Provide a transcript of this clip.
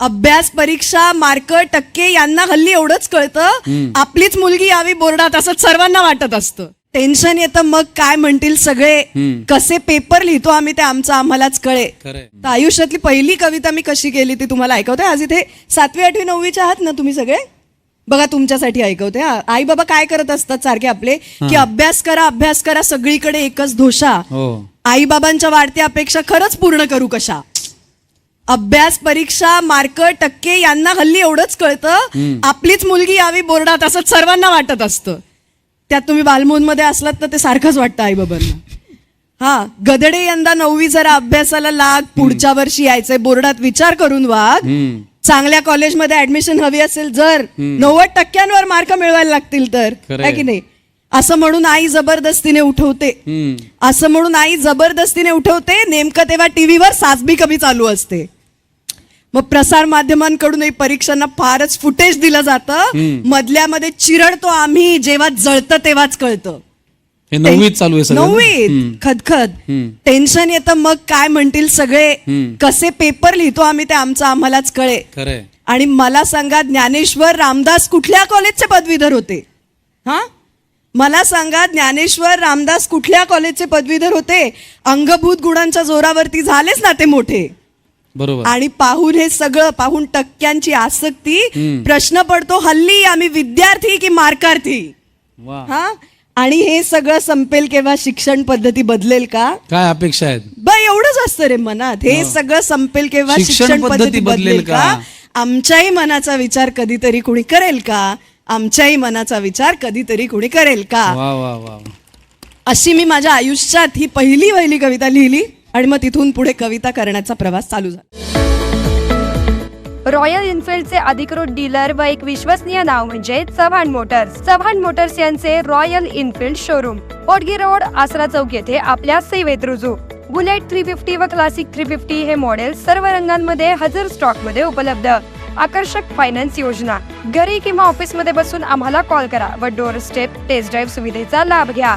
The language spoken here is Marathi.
अभ्यास परीक्षा मार्क टक्के यांना हल्ली एवढंच कळतं. आपलीच मुलगी यावी बोर्डात असं सर्वांना वाटत असतं. टेन्शन येतं मग काय म्हणतील सगळे? कसे पेपर लिहितो आम्ही ते आमचं आम्हालाच कळे. तर आयुष्यातली पहिली कविता मी कशी केली ती तुम्हाला ऐकवते? आज इथे सातवी आठवी नववीच्या आहात ना तुम्ही सगळे? बघा तुमच्यासाठी ऐकवते. आई बाबा काय करत असतात सारखे आपले? की अभ्यास करा अभ्यास करा सगळीकडे एकच धोशा हो. आई बाबांच्या वाढत्या अपेक्षा खरंच पूर्ण करू कशा? अभ्यास परीक्षा मार्क टक्के यांना हल्ली एवढंच कळतं. आपलीच मुलगी यावी बोर्डात असं सर्वांना वाटत असतं. त्यात तुम्ही बालमोहनमध्ये असलात तर ते सारखंच वाटतं आई बाबांना हा गदडे यंदा नववी जरा अभ्यासाला लाग पुढच्या वर्षी यायचंय बोर्डात विचार करून वाग. हम्म. चांगल्या कॉलेजमध्ये ऍडमिशन हवी असेल जर नव्वद टक्क्यांवर मार्क मिळवायला लागतील तर. आहे. की नाही? असं म्हणून आई जबरदस्तीने उठवते. असं म्हणून आई जबरदस्तीने उठवते नेमकं तेव्हा टीव्हीवर सासबी कमी चालू असते. मग प्रसार माध्यमांकडूनही परीक्षांना फारच फुटेज दिलं जातं. मधल्यामध्ये चिरडतो आम्ही जेव्हा जळतं तेव्हाच कळतं. हे नववीत चालू आहे सगळं? नववीत. खदखद. टेन्शन येतं मग काय म्हणतील सगळे. कसे पेपर लिहितो आम्ही ते आमचं आम्हालाच कळे. खरंय आणि मला सांगा ज्ञानेश्वर रामदास कुठल्या कॉलेजचे पदवीधर होते? हा? मला सांगा ज्ञानेश्वर रामदास कुठल्या कॉलेजचे पदवीधर होते? अंगभूत गुणांच्या जोरावरती झालेच ना ते मोठे. बरोबर. आणि पाहून हे सगळं पाहून टक्क्यांची आसक्ती. प्रश्न पडतो हल्ली आम्ही विद्यार्थी की मार्कार्थी? हा? आणि हे सगळं संपेल केव्हा शिक्षण पद्धती बदलेल का? काय अपेक्षा आहेत? ब एवढंच असतं रे मनात. हे सगळं संपेल केव्हा. शिक्षण पद्धती बदलेल का? आमच्याही मनाचा विचार कधीतरी कुणी करेल का? आमच्याही मनाचा विचार कधीतरी कुणी करेल का. अशी मी माझ्या आयुष्यात ही पहिली पहिली कविता लिहिली. आणि मग तिथून पुढे कविता करण्याचा प्रवास चालू झाला. रॉयल इन्फिल्डचे अधिकृत डीलर व एक विश्वसनीय नाव म्हणजे चव्हाण मोटर्स. चव्हाण मोटर्स यांचे Royal Enfield showroom. Potgi road Asara Chowk येथे आपल्या सेवेत रुजू. बुलेट थ्री फिफ्टी व क्लासिक थ्री फिफ्टी हे मॉडेल सर्व रंगांमध्ये हजर स्टॉकमध्ये उपलब्ध. आकर्षक फायनान्स योजना. घरी किंवा ऑफिसमध्ये बसून आम्हाला कॉल करा व डोर स्टेप टेस्ट ड्राईव्ह सुविधेचा लाभ घ्या.